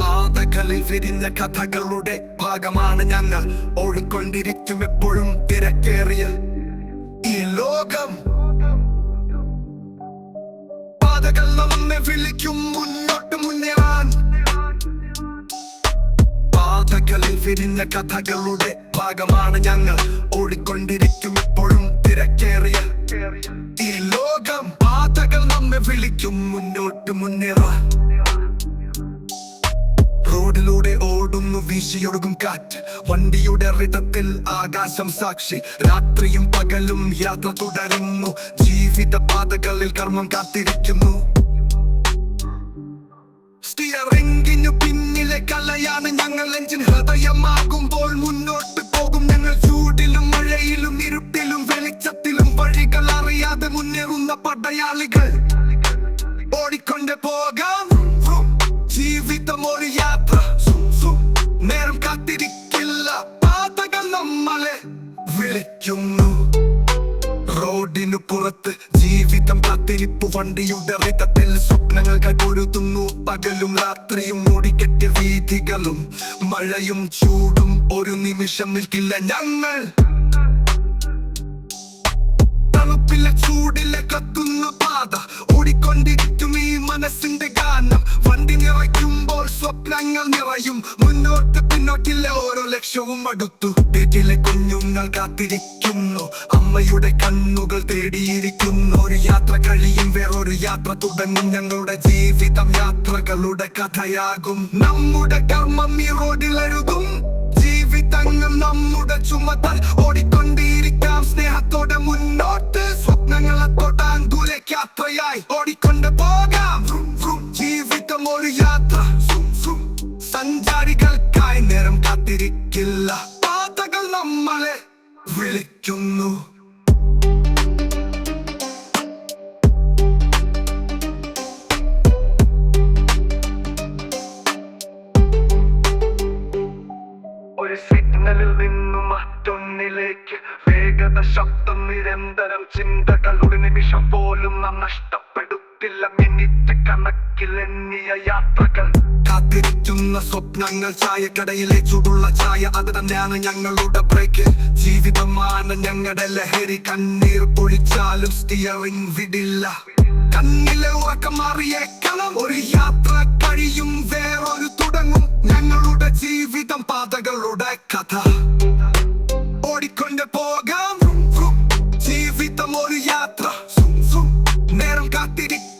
പാതകളിൽ വിരിഞ്ഞ കഥകളുടെ ഭാഗമാണ് ഞങ്ങൾ. ഓടിക്കൊണ്ടിരിക്കും എപ്പോഴും തിരക്കേറിയ ഈ ലോകം. പാതകൾ നമ്മെ വിളിക്കും മുന്നോട്ട് മുന്നേറാൻ. പാതകളിൽ വിരിഞ്ഞ കഥകളുടെ ഭാഗമാണ് ഞങ്ങൾ. ഓടിക്കൊണ്ടിരിക്കും മുന്നേറാൻ റോഡിലൂടെ ഓടുന്നു വീശിയൊഴുകും കാറ്റ്. വണ്ടിയുടെ റിതത്തിൽ ആകാശം സാക്ഷി. രാത്രിയും പകലും യാത്ര തുടരുന്നു. ജീവിത പാതകളിൽ കർമ്മം കാത്തിരിക്കുന്നു. സ്റ്റിയറിംഗിനു പിന്നിലെ കലയാണ് ഞങ്ങൾ എഞ്ചിൻ. ഹൃദയമാകുമ്പോൾ മുന്നോട്ട് പോകും ഞങ്ങൾ. ചൂടിലും മഴയിലും ഇരുട്ടിലും വെളിച്ചത്തിലും വഴികൾ അറിയാതെ മുന്നേറുന്ന പടയാളികൾ. ഓടിക്കൊണ്ട് പോകാം. ജീവിതം ഒരു യാത്ര നേരം കാത്തിരിക്കില്ല. പാതകൾ നമ്മളെ വിളിക്കുന്നു. റോഡിനു പുറത്ത് ജീവിതം കാത്തിരിപ്പ് വണ്ടിയുടെ റിതത്തിൽ സ്വപ്നങ്ങൾ കൈപൊരുത്തുന്നു പകലും രാത്രിയും മൂടിക്കെട്ടിയ വീഥികളും മഴയും ചൂടും ഒരു നിമിഷം നിൽക്കില്ല ഞങ്ങൾ. തണുപ്പിലെ ചൂടിലെ കത്തുന്ന മുന്നോട്ട് പിന്നോട്ടില്ല ഓരോ ലക്ഷ്യവും അടുത്തു വീട്ടിലെ കുഞ്ഞുങ്ങൾ കാത്തിരിക്കുന്നു. അമ്മയുടെ കണ്ണുകൾ തേടിയിരിക്കുന്നു. ഒരു യാത്ര കഴിയും വേറൊരു യാത്ര തുടങ്ങും. ഞങ്ങളുടെ ജീവിതം യാത്രകളുടെ കഥയാകും. നമ്മുടെ കർമ്മം ഈ റോഡിൽ ജീവിതങ്ങൾ നമ്മുടെ ചുമതൽ ഓടിക്കൊണ്ടിരിക്കാം. കാത്തിരിക്കില്ല പാതകൾ നമ്മളെ വിളിക്കുന്നു. ഒരു സിഗ്നലിൽ നിന്നും മറ്റൊന്നിലേക്ക് വേഗത ശബ്ദം നിരന്തരം ചിന്തകളുടെ നിമിഷം പോലും നാം നഷ്ടപ്പെടുത്തില്ല. മിനിറ്റ് കണക്കിലെണ്ണിയ യാത്രകൾ. കാത്തിരിക്കുന്ന സ്വപ്നങ്ങൾ ചായക്കടയിലെ ചൂടുള്ള ചായ അത് തന്നെയാണ് ഞങ്ങളുടെ ബ്രേക്ക് ജീവിതമാണ് ഞങ്ങളുടെ ലഹരി. കണ്ണീർ പൊഴിച്ചാലും സ്റ്റിയറിംഗ് വിടില്ല. കണ്ണിലെ ഉറക്കം മാറിയേക്കണം ഒരു യാത്ര കഴിയും വേറൊരു തുടങ്ങും. ഞങ്ങളുടെ ജീവിതം പാതകളുടെ കഥ. ഓടിക്കൊണ്ട് പോകാം. ജീവിതം ഒരു യാത്ര. നേരം കാത്തിരിക്കും.